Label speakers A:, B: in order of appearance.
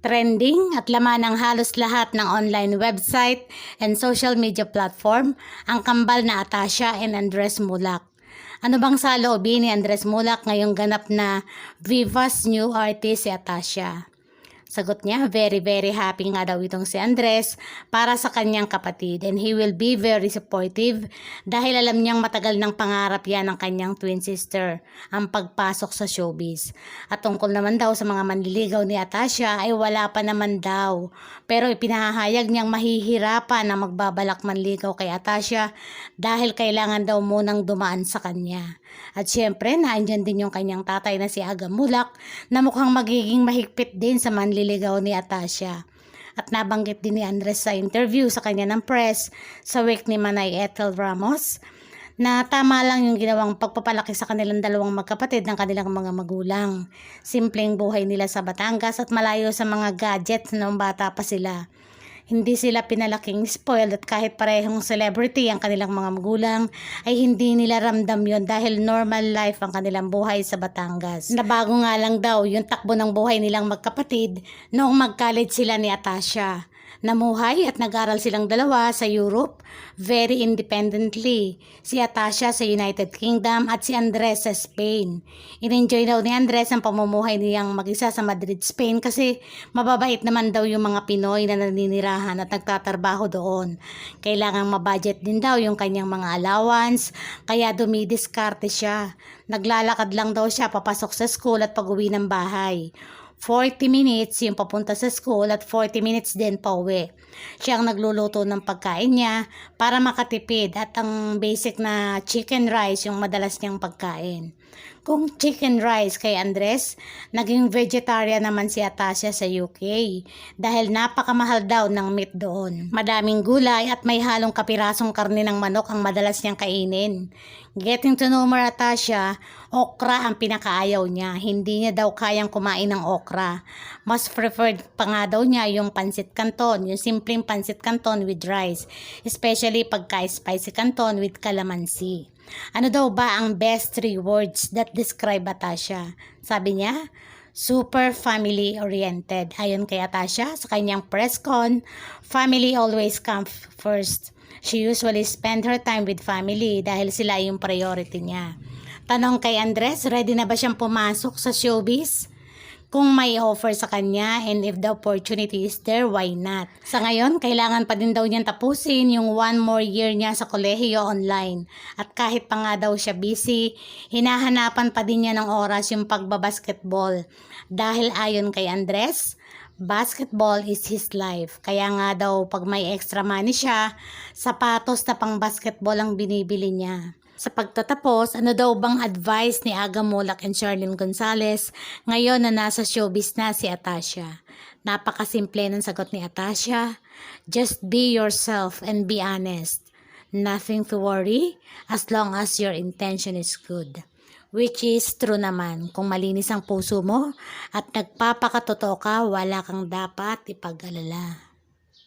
A: Trending at laman ng halos lahat ng online website and social media platform ang kambal na Atasha and Andres Mulak. Ano bang saloobin ni Andres Mulak ngayong ganap na Viva's new artist si Atasha? Sagot niya, very very happy nga daw itong si Andres para sa kanyang kapatid and he will be very supportive dahil alam niyang matagal ng pangarap yan ng kanyang twin sister ang pagpasok sa showbiz. At tungkol naman daw sa mga manliligaw ni Atasha ay wala pa naman daw. Pero ipinahayag niyang mahihirapan na magbabalak manligaw kay Atasha dahil kailangan daw munang dumaan sa kanya. At syempre, naandyan din yung kanyang tatay na si Aga Mulak na mukhang magiging mahigpit din sa manliligaw ni Atasha. At nabanggit din ni Andres sa interview sa kanya ng press sa wake ni Manay Ethel Ramos na tama lang yung ginawang pagpapalaki sa kanilang dalawang magkapatid ng kanilang mga magulang. Simpleng buhay nila sa Batangas at malayo sa mga gadgets noong bata pa sila. Hindi sila pinalaking spoiled at kahit parehong celebrity ang kanilang mga magulang ay hindi nila ramdam yon dahil normal life ang kanilang buhay sa Batangas. Nabago nga lang daw yung takbo ng buhay nilang magkapatid noong mag-college sila ni Atasha. Namuhay at nag-aral silang dalawa sa Europe very independently. Si Atasha sa United Kingdom at si Andres sa Spain. In-enjoy daw ni Andres ang pamumuhay niyang mag-isa sa Madrid, Spain kasi mababait naman daw yung mga Pinoy na naninirahan at nagtatrabaho doon. Kailangang mabudget din daw yung kanyang mga allowance kaya dumidiskarte siya. Naglalakad lang daw siya papasok sa school at pag-uwi ng bahay. 40 minutes yung papunta sa school at 40 minutes din pa uwi. Siya ang nagluluto ng pagkain niya para makatipid at ang basic na chicken rice yung madalas niyang pagkain. Kung chicken rice kay Andres, naging vegetarian naman si Atasha sa UK dahil napakamahal daw ng meat doon. Madaming gulay at may halong kapirasong karne ng manok ang madalas niyang kainin. Getting to know more Atasha, okra ang pinakaayaw niya. Hindi niya daw kayang kumain ng okra. Mas preferred pa nga daw niya yung pansit canton, yung simpleng pansit canton with rice. Especially pagka spicy canton with calamansi. Ano daw ba ang best three words that describe Atasha? Sabi niya, super family oriented. Ayon kay Atasha sa kanyang press con, family always comes first. She usually spend her time with family dahil sila yung priority niya. Tanong kay Andres, ready na ba siyang pumasok sa showbiz? Kung may offer sa kanya and if the opportunity is there, why not? Sa ngayon, kailangan pa din daw niyang tapusin yung one more year niya sa kolehiyo online. At kahit pa nga daw siya busy, hinahanapan pa din niya ng oras yung pagbabasketball. Dahil ayon kay Andres, basketball is his life. Kaya nga daw pag may extra money siya, sapatos na pang basketball ang binibili niya. Sa pagtatapos, ano daw bang advice ni Aga Mulak and Charlene Gonzalez ngayon na nasa showbiz na si Atasha? Napakasimple ng sagot ni Atasha. Just be yourself and be honest. Nothing to worry as long as your intention is good. Which is true naman. Kung malinis ang puso mo at nagpapakatotoo ka, wala kang dapat ipag-alala.